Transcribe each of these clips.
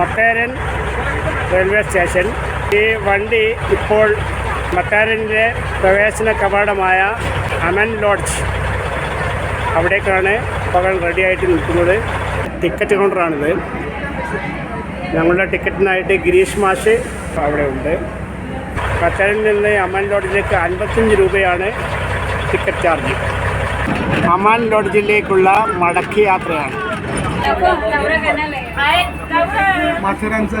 മത്തേരൻ railway station ഈ വണ്ടി ഇപ്പോൾ മത്താരന്റെ പ്രവേശന കവാടമായ അമൻ ലോഡ്ജ് അവിടേക്കാണ് പകൽ റെഡിയായിട്ട് നിൽക്കുന്നത്. ടിക്കറ്റ് കൗണ്ടറാണിത് ഞങ്ങളുടെ ടിക്കറ്റിനായിട്ട് ഗിരീഷ് മാഷ് അവിടെ ഉണ്ട്. ഖത്തറിൽ നിന്ന് അമൻ ലോഡ്ജിലേക്ക് അൻപത്തഞ്ച് രൂപയാണ് ടിക്കറ്റ് ചാർജ് അമാൻ ലോഡ്ജിലേക്കുള്ള മടക്കി യാത്രയാണ്. माथेरानचा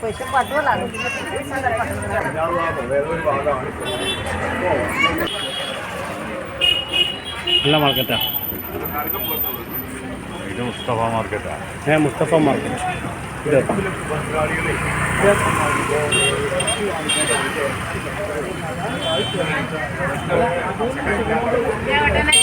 ക്വസ്റ്റ്യൻ പാട്ടുകളാണ് നല്ല മാർക്കറ്റാ ഇത് മുസ്തഫ മാർക്കറ്റാ ഏ മുസ്തഫ മാർക്കറ്റ് ഇത് ഉടനെ